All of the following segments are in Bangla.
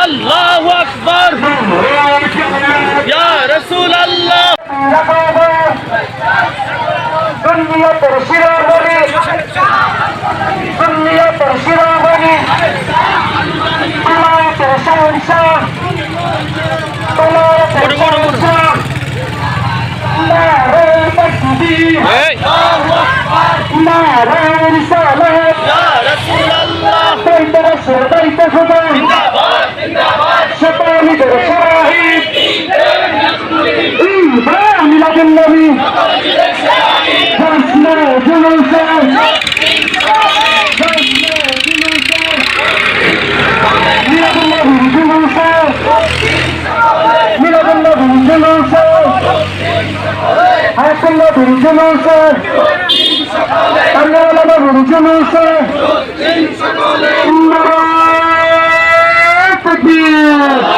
আল্লাহ আকবর। রসুল আল্লাহ শিরোমণি দুনিয়াতের শিরোমণি তোমাদের সংসার তোমাদের সংসার নারে তকবীর এই নারে রিসালাত ইয়া রসুল আল্লাহ বৈতে আল্লাহ নবী জুলুসা নারায় তাকবীর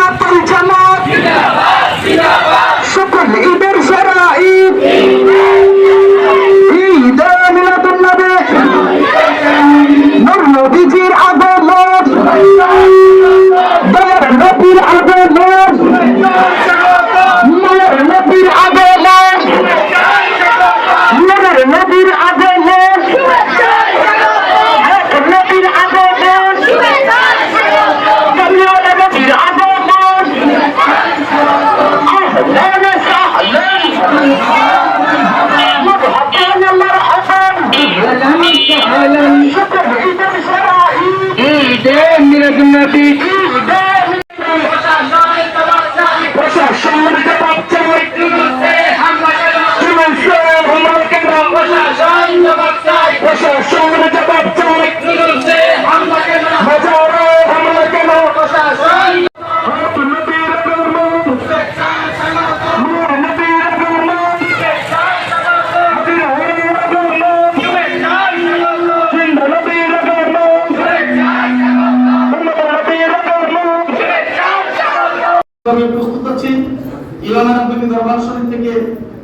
ইলানা দরবার শরীফ থেকে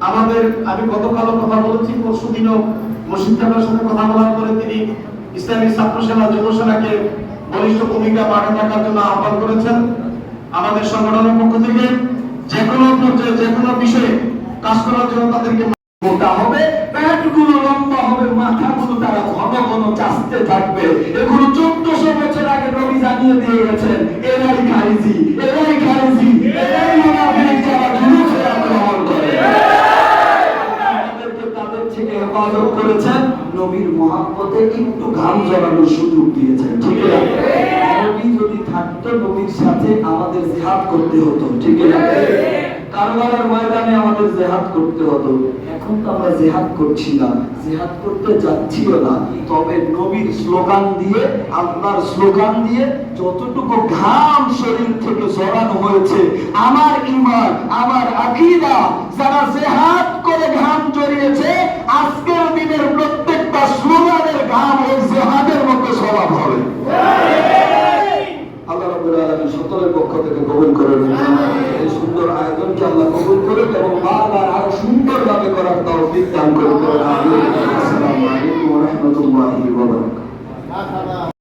আমাদের, আমি গতকালও কথা বলেছি, পরশু দিনও মসজিদ সাহেবের সাথে কথা বলার পরে তিনি ইসলামী ছাত্র সেনা যুব বলিষ্ঠ ভূমিকা পালন রাখার জন্য আহ্বান করেছেন। আমাদের সংগঠনের পক্ষ থেকে যে কোনো পর্যায়ে, যে কোনো বিষয়ে কাজ করার জন্য তাদেরকে মোটা হবে প্যান্টগুলো লম্বা হবে, মাথাগুলো তারা ঘন ঘন চাষতে থাকবে। এগুলো চোদ্দশো বছর আগে নবী জানিয়ে দিয়ে গেছেন এরাই খারিজি এরাই খারিজি এরাই থেকে করেছেন, নবীর মহাব্বতে একটু ঘাম জড়ানোর সুযোগ দিয়েছেন, ঠিক আছে নবী যদি থাকতো, নবীর সাথে আমাদের জিহাদ করতে হতো, ঠিক আছে কারবালার ময়দানে আমাদের জেহাদ করতে হতো। এখন তো আমরা জেহাদ করছি না, জেহাদ করতে যাচ্ছিও না, তবে নবীর স্লোগান দিয়ে, আল্লাহর স্লোগান দিয়ে যতটুকু ঘাম শরীর থেকে হয়েছে, আমার ইমান আমার আকীদা, যারা জেহাদ করে ঘাম জড়িয়েছে কবুল করুন এবং বারবার আরও সুন্দরভাবে করার তৌফিক দান করুন। আসসালামু আলাইকুম ওয়া রাহমাতুল্লাহি ওয়া বারাকাতুহু।